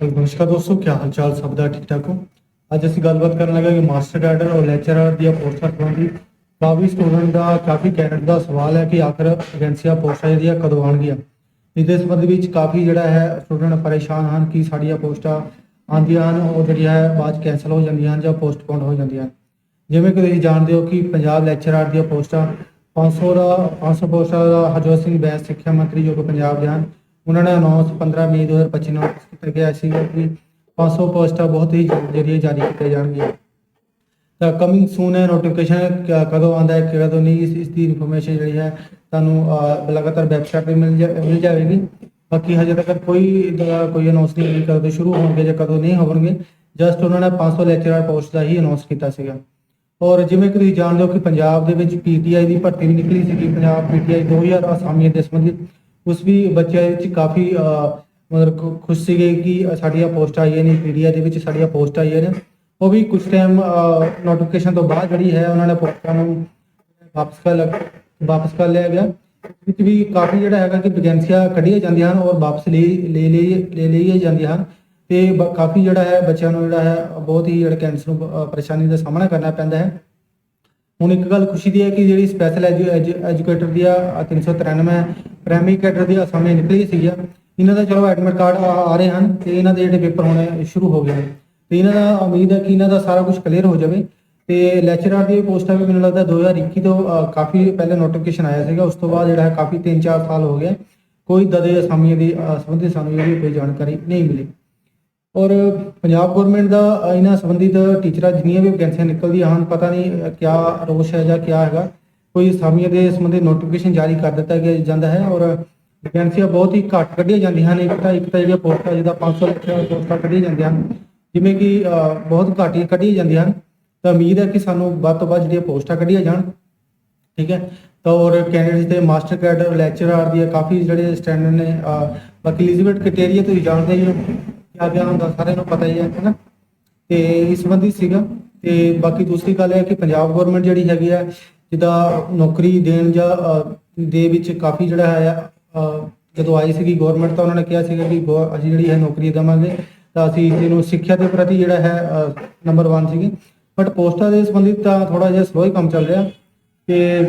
ਨਮਸਕਾਰ ਦੋਸਤੋ, ਕੀ ਹਾਲ ਚਾਲ ਸਭ ਦਾ? ਠੀਕ ਠਾਕ ਹੋ? ਅੱਜ ਅਸੀਂ ਗੱਲਬਾਤ ਕਰਨ ਲੱਗੇ ਕਿ ਮਾਸਟਰ ਕੈਡਰ ਔਰ ਲੈਕਚਰਰ ਦੀਆਂ ਪੋਸਟਾਂ ਸੰਬੰਧੀ ਕਾਫੀ ਸਟੂਡੈਂਟ ਦਾ ਕਾਫੀ ਕੈਡਰ ਦਾ ਸਵਾਲ ਹੈ ਕਿ ਆਖਰ ਏਜੰਸੀਆਂ ਪੋਸਟਾਂ ਜਿਹੜੀਆਂ ਕਦੋਂ ਆਉਣਗੀਆਂ? ਇਸ ਸੰਬੰਧ ਵਿੱਚ ਕਾਫੀ ਜਿਹੜਾ ਹੈ ਸਟੂਡੈਂਟ ਪਰੇਸ਼ਾਨ ਹਨ ਕਿ ਸਾਡੀਆਂ ਪੋਸਟਾਂ ਆਉਂਦੀਆਂ ਹਨ, ਉਹ ਜਿਹੜੀਆਂ ਹੈ ਬਾਅਦ ਕੈਂਸਲ ਹੋ ਜਾਂਦੀਆਂ ਹਨ ਜਾਂ ਪੋਸਟਪੋਨ ਹੋ ਜਾਂਦੀਆਂ ਹਨ। ਜਿਵੇਂ ਕਿ ਤੁਸੀਂ ਜਾਣਦੇ ਹੋ ਕਿ ਪੰਜਾਬ ਲੈਕਚਰਰ ਦੀਆਂ ਪੋਸਟਾਂ 500 ਦਾ 500 ਪੋਸਟਾਂ ਦਾ ਹਰਜੋਤ ਸਿੰਘ ਬੈਂਸ ਸਿੱਖਿਆ ਮੰਤਰੀ ਜੋ ਕਿ ਪੰਜਾਬ ਦੇ ਹਨ ਉਹਨਾਂ ਨੇ ਅਨਾਉਂਸ 15 ਮਈ 2025 ਨੂੰ announce ਕੀਤਾ ਗਿਆ ਸੀ ਕਿ 500 ਪੋਸਟਾਂ ਬਹੁਤ ਹੀ ਜਲਦ ਜਾਰੀ ਕੀਤੀਆਂ ਜਾਣਗੀਆਂ। ਤਾਂ ਕਮਿੰਗ ਸੂਨ ਹੈ ਨੋਟੀਫਿਕੇਸ਼ਨ ਕਦੋਂ ਆਉਂਦਾ ਹੈ ਕਦੋਂ ਨਹੀਂ, ਇਸ ਇਸ ਦੀ ਇਨਫੋਰਮੇਸ਼ਨ ਜਿਹੜੀ ਹੈ ਤੁਹਾਨੂੰ ਲਗਾਤਾਰ ਵੈਬਸਾਈਟ ਤੇ ਮਿਲ ਮਿਲ ਜਾਵੇਗੀ। ਬਾਕੀ ਹਜੇ ਤੱਕ ਕੋਈ ਕੋਈ ਅਨਾਉਂਸ ਨਹੀਂ ਕਦੋਂ ਸ਼ੁਰੂ ਹੋਣਗੇ ਜਾਂ ਕਦੋਂ ਨਹੀਂ ਹੋਣਗੇ ਜਸਟ ਉਹਨਾਂ ਨੇ 500 ਲੈਕਚਰਰ ਪੋਸਟ ਦਾ ਹੀ ਅਨਾਉਂਸ ਕੀਤਾ ਸੀਗਾ। ਔਰ ਜਿਵੇਂ ਕਿ ਤੁਸੀਂ ਜਾਣਦੇ ਹੋ ਕਿ ਪੰਜਾਬ ਦੇ ਵਿੱਚ ਪੀਟੀਆਈ ਦੀ ਭਰਤੀ ਵੀ ਨਿਕਲੀ ਸੀਗੀ, ਪੰਜਾਬ ਪੀਟੀਆਈ 2000 ਅਸਾਮੀਆਂ ਦੇ ਸੰਬੰਧਿਤ ਉਸ ਵੀ ਬੱਚਿਆਂ ਵਿੱਚ ਕਾਫੀ ਮਤਲਬ ਖੁਸ਼ ਸੀਗੇ ਕਿ ਸਾਡੀਆਂ ਪੋਸਟਾਂ ਆਈਆਂ ਨੇ ਪੀਡੀਆ ਦੇ ਵਿੱਚ ਸਾਡੀਆਂ ਪੋਸਟਾਂ ਆਈਆਂ ਨੇ। ਉਹ ਵੀ ਕੁਝ ਟਾਈਮ ਨੋਟੀਫਿਕੇਸ਼ਨ ਤੋਂ ਬਾਅਦ ਜਿਹੜੀ ਹੈ ਉਹਨਾਂ ਨੇ ਪੋਸਟਾਂ ਨੂੰ ਵਾਪਸ ਕਰ ਲਿਆ- ਵਾਪਸ ਕਰ ਲਿਆ ਗਿਆ। ਵਿੱਚ ਵੀ ਕਾਫੀ ਜਿਹੜਾ ਹੈਗਾ ਕਿ ਵੈਕੈਂਸੀਆਂ ਕੱਢੀਆਂ ਜਾਂਦੀਆਂ ਹਨ ਔਰ ਵਾਪਸ ਲਈ ਲੈ ਲੈ ਲੈ ਲਈਆਂ ਜਾਂਦੀਆਂ ਹਨ। ਤੇ ਬ- ਕਾਫੀ ਜਿਹੜਾ ਹੈ ਬੱਚਿਆਂ ਨੂੰ ਜਿਹੜਾ ਹੈ, ਬਹੁਤ ਹੀ ਜਿਹੜਾ ਕੈਂਸਰ ਨੂੰ ਪਰੇਸ਼ਾਨੀ ਦਾ ਸਾਹਮਣਾ ਕਰਨਾ ਪੈਂਦਾ ਹੈ। ਹੁਣ ਇੱਕ ਗੱਲ ਖੁਸ਼ੀ ਦੀ ਹੈ ਕਿ ਜਿਹੜੀ ਸਪੈਸ਼ਲ ਐਜੂਕੇਟਰ ਦੀ ਆ 393 ਪ੍ਰਾਇਮਰੀ ਕੈਡਰ ਦੀ ਅਸਾਮੀ ਨਿਕਲੀ ਸੀਗੀਆਂ ਇਹਨਾਂ ਦਾ ਚਲੋ ਐਡਮਿਟ ਕਾਰਡ ਆ ਆ ਰਹੇ ਹਨ ਤੇ ਇਹਨਾਂ ਦੇ ਜਿਹੜੇ ਪੇਪਰ ਹੋਣੇ ਸ਼ੁਰੂ ਹੋ ਗਏ ਨੇ। ਤੇ ਇਹਨਾਂ ਦਾ ਉਮੀਦ ਹੈ ਕਿ ਇਹਨਾਂ ਦਾ ਸਾਰਾ ਕੁਝ ਕਲੀਅਰ ਹੋ ਜਾਵੇ। ਤੇ ਲੈਕਚਰਰ ਦੀ ਪੋਸਟਾਂ ਵੀ ਮੈਨੂੰ ਲੱਗਦਾ 2021 ਤੋਂ ਕਾਫੀ ਪਹਿਲੇ ਨੋਟੀਫਿਕੇਸ਼ਨ ਆਇਆ ਸੀਗਾ। ਉਸ ਤੋਂ ਬਾਅਦ ਜਿਹੜਾ ਹੈ ਕਾਫੀ 3-4 ਸਾਲ ਹੋ ਗਏ ਕੋਈ ਦਦੇ ਅਸਾਮੀਆਂ ਦੀ ਅਹ, ਸੰਬੰਧੀ ਸਾਨੂੰ ਜਿਹੜੀ ਕੋਈ ਜਾਣਕਾਰੀ ਨਹੀਂ ਮਿਲੀ। ਔਰ ਪੰਜਾਬ ਗਵਰਨਮੈਂਟ ਦਾ ਇਹਨਾਂ ਸੰਬੰਧਿਤ ਟੀਚਰਾਂ ਜਿੰਨੀਆਂ ਵੀ ਵੈਕੈਂਸੀਆਂ ਨਿਕਲਦੀਆਂ ਹਨ ਪਤਾ ਨਹੀਂ ਕਿਆ ਰੋਸ਼ ਹੈ ਜਾਂ ਕਿਆ ਹੈਗਾ। ਕੋਈ ਅਸਾਮੀਆਂ ਦੇ ਸੰਬੰਧੀ ਨੋਟੀਫਿਕੇਸ਼ਨ ਜਾਰੀ ਕਰ ਦਿੱਤਾ ਗਿਆ ਜਾਂਦਾ ਹੈ ਔਰ ਵੈਕੈਂਸੀਆਂ ਬਹੁਤ ਹੀ ਘੱਟ ਕੱਢੀਆਂ ਜਾਂਦੀਆਂ ਹਨ। ਇੱਕ ਤਾਂ ਇੱਕ ਤਾਂ ਜਿਹੜੀਆਂ ਪੋਸਟਾਂ ਜਿਹਦਾ 500 ਲੱਖ ਪੋਸਟਾਂ ਕੱਢੀਆਂ ਜਾਂਦੀਆਂ ਹਨ, ਜਿਵੇਂ ਕਿ ਬਹੁਤ ਘੱਟ ਹੀ ਕੱਢੀਆਂ ਜਾਂਦੀਆਂ ਹਨ। ਤਾਂ ਉਮੀਦ ਹੈ ਕਿ ਸਾਨੂੰ ਵੱਧ ਤੋਂ ਵੱਧ ਜਿਹੜੀਆਂ ਪੋਸਟਾਂ ਕੱਢੀਆਂ ਜਾਣ। ਠੀਕ ਹੈ? ਤਾਂ ਔਰ ਕੈਂਡੀਡੇਟਸ ਦੇ ਮਾਸਟਰ ਕੈਡਰ ਲੈਕਚਰਰ ਦੀ ਕਾਫੀ ਜਿਹੜੇ ਸਟੈਂਡਰਡ ਨੇ ਬਾਕੀ ਐਲੀਜ਼ਬੈਥ ਕ੍ਰਾਈਟੇਰੀਆ ਤੁਸੀਂ ਜਾਣਦੇ ਹੀ ਹੋ। ਕਿਆ ਕਿਆ ਹੁੰਦਾ ਸਾਰਿਆਂ ਨੂੰ ਪਤਾ ਹੀ ਹੈ ਹੈਨਾ ਤੇ ਇਸ ਸੰਬੰਧੀ ਸੀਗਾ। ਤੇ ਬਾਕੀ ਦੂਸਰੀ ਗੱਲ ਹੈ ਕਿ ਪੰਜਾਬ ਗਵਰਨਮੈਂਟ ਜਿਹੜੀ ਹੈਗੀ ਆ ਜਿੱਦਾਂ ਨੌਕਰੀ ਦੇਣ ਜਾਂ ਦੇ ਵਿੱਚ ਕਾਫੀ ਜਿਹੜਾ ਹੈ ਜਦੋਂ ਆਈ ਸੀਗੀ ਗਵਰਨਮੈਂਟ ਤਾਂ ਉਹਨਾਂ ਨੇ ਕਿਹਾ ਸੀਗਾ ਕਿ ਗੋ- ਅਸੀਂ ਜਿਹੜੀ ਹੈ ਨੌਕਰੀ ਦੇਵਾਂਗੇ ਤਾਂ ਅਸੀਂ ਇਹਨੂੰ ਸਿੱਖਿਆ ਦੇ ਪ੍ਰਤੀ ਜਿਹੜਾ ਹੈ ਨੰਬਰ 1 ਸੀਗੀ। ਬਟ ਪੋਸਟਾਂ ਦੇ ਸੰਬੰਧਿਤ ਤਾਂ ਥੋੜਾ ਜਿਹਾ ਸਲੋ ਹੀ ਕੰਮ ਚੱਲ ਰਿਹਾ। ਤੇ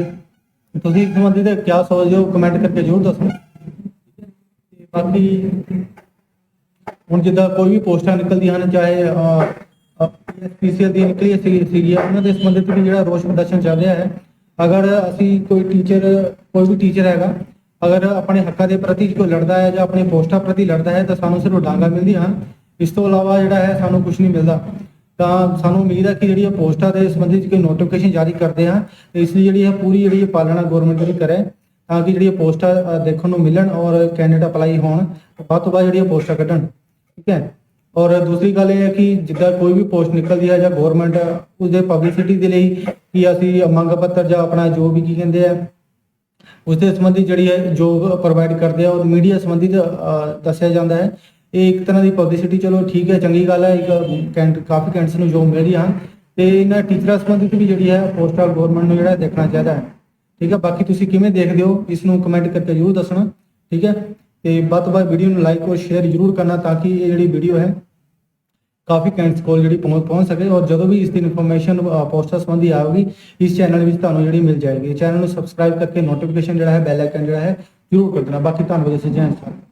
ਤੁਸੀਂ ਇਸ ਸੰਬੰਧਿਤ ਕੀ ਸੋਚਦੇ ਹੋ? ਕਮੈਂਟ ਕਰਕੇ ਜ਼ਰੂਰ ਦੱਸੋ। ਤੇ ਬਾਕੀ ਹੁਣ ਜਿੱਦਾਂ ਕੋਈ ਵੀ ਪੋਸਟਾਂ ਨਿਕਲਦੀਆਂ ਹਨ, ਚਾਹੇ ਪੀਸੀਐਲ ਦੀ ਨਿਕਲੀ ਸੀ ਸੀਗੀ ਉਹਨਾਂ ਦੇ ਸੰਬੰਧਿਤ ਵੀ ਜਿਹੜਾ ਰੋਸ ਪ੍ਰਦਰਸ਼ਨ ਚੱਲ ਰਿਹਾ ਹੈ ਅਗਰ ਅਸੀਂ ਕੋਈ ਟੀਚਰ ਕੋਈ ਵੀ ਟੀਚਰ ਹੈਗਾ, ਅਗਰ ਆਪਣੇ ਹੱਕਾਂ ਦੇ ਪ੍ਰਤੀ ਕੋਈ ਲੜਦਾ ਹੈ ਜਾਂ ਆਪਣੇ ਪੋਸਟਾਂ ਪ੍ਰਤੀ ਲੜਦਾ ਹੈ, ਤਾਂ ਸਾਨੂੰ ਸਿਰਫ ਡਾਂਗਾ ਮਿਲਦੀਆਂ ਹਨ। ਇਸ ਤੋਂ ਇਲਾਵਾ ਜਿਹੜਾ ਹੈ, ਸਾਨੂੰ ਕੁਝ ਨਹੀਂ ਮਿਲਦਾ। ਤਾਂ ਸਾਨੂੰ ਉਮੀਦ ਹੈ ਕਿ ਜਿਹੜੀ ਇਹ ਪੋਸਟਾਂ ਦੇ ਸੰਬੰਧਿਤ ਕੋਈ ਨੋਟੀਫਿਕੇਸ਼ਨ ਜਾਰੀ ਕਰਦੇ ਹਾਂ ਇਸ ਲਈ ਜਿਹੜੀ ਹੈ ਪੂਰੀ ਜਿਹੜੀ ਪਾਲਣਾ ਗਵਰਨਮੈਂਟ ਦੀ ਕਰੇ, ਤਾਂ ਕਿ ਜਿਹੜੀ ਪੋਸਟਾਂ ਦੇਖਣ ਨੂੰ ਮਿਲਣ ਔਰ ਕੈਂਡੀਡੇਟ ਅਪਲਾਈ ਹੋਣ ਵੱਧ ਤੋਂ ਵੱਧ ਜਿਹੜੀਆਂ ਪੋਸਟਾਂ ਕੱਢਣ। ਠੀਕ ਹੈ? ਔਰ ਦੂਸਰੀ ਗੱਲ ਇਹ ਹੈ ਕਿ ਜਿੱਦਾਂ ਕੋਈ ਵੀ ਪੋਸਟ ਨਿਕਲਦੀ ਹੈ ਜਾਂ ਗਵਰਨਮੈਂਟ ਉਸਦੇ ਪਬਲਿਸਿਟੀ ਦੇ ਲਈ ਕਿ ਅਸੀਂ ਮੰਗ ਪੱਤਰ ਜਾਂ ਆਪਣਾ ਜੋ ਵੀ ਕੀ ਕਹਿੰਦੇ ਆ ਉਸ ਦੇ ਸੰਬੰਧੀ ਜਿਹੜੀ ਹੈ ਜੋਬ ਪ੍ਰੋਵਾਈਡ ਕਰਦੇ ਆ, ਔਰ ਮੀਡੀਆ ਸੰਬੰਧਿਤ ਦੱਸਿਆ ਜਾਂਦਾ ਹੈ। ਇਹ ਇੱਕ ਤਰ੍ਹਾਂ ਦੀ ਪਬਲਿਸਿਟੀ ਚਲੋ ਠੀਕ ਹੈ, ਚੰਗੀ ਗੱਲ ਹੈ, ਇੱਕ ਕੈਂਟ ਕਾਫੀ ਕੈਂਟਸ ਨੂੰ ਜੋਬ ਮਿਲ ਰਹੀ ਹਨ ਤੇ ਇਹਨਾਂ ਟੀਚਰਾਂ ਸੰਬੰਧਿਤ ਵੀ ਜਿਹੜੀ ਹੈ ਪੋਸਟਲ ਗਵਰਨਮੈਂਟ ਨੂੰ ਜਿਹੜਾ ਦੇਖਣਾ ਚਾਹੀਦਾ ਹੈ। ਠੀਕ ਹੈ, ਬਾਕੀ ਤੁਸੀਂ ਕਿਵੇਂ ਦੇਖਦੇ ਹੋ, ਇਸ ਨੂੰ ਕਮੈਂਟ ਕਰਕੇ ਜ਼ਰੂਰ ਦੱਸਣਾ। ਠੀਕ ਹੈ ਤੇ ਵੱਧ ਤੋਂ ਵੱਧ ਵੀਡੀਓ ਨੂੰ ਲਾਈਕ ਔਰ ਸ਼ੇਅਰ ਜ਼ਰੂਰ ਕਰਨਾ ਤਾਂ ਕਿ ਇਹ ਜਿਹੜੀ ਵੀਡੀਓ ਹੈ ਕਾਫੀ ਕੈਂਟਸ ਕੋਲ ਜਿਹੜੀ ਪਹੁੰਚ ਪਹੁੰਚ ਸਕੇ ਔਰ ਜਦੋਂ ਵੀ ਇਸ ਦੀ ਇਨਫੋਰਮੇਸ਼ਨ ਪੋਸਟਰ ਸੰਬੰਧੀ ਆਵੇਗੀ ਇਸ ਚੈਨਲ ਵਿੱਚ ਤੁਹਾਨੂੰ ਜਿਹੜੀ ਮਿਲ ਜਾਏਗੀ। ਚੈਨਲ ਨੂੰ ਸਬਸਕ੍ਰਾਈਬ ਕਰਕੇ ਨੋਟੀਫਿਕੇਸ਼ਨ ਜਿਹੜਾ ਹੈ ਬੈਲ ਆਈਕਨ ਜਿਹੜਾ ਹੈ, ਜ਼ਰੂਰ ਕਰ ਦੇਣਾ। ਬਾਕੀ ਧੰਨਵਾਦ ਜੀ, ਜੈ ਹਿੰਦ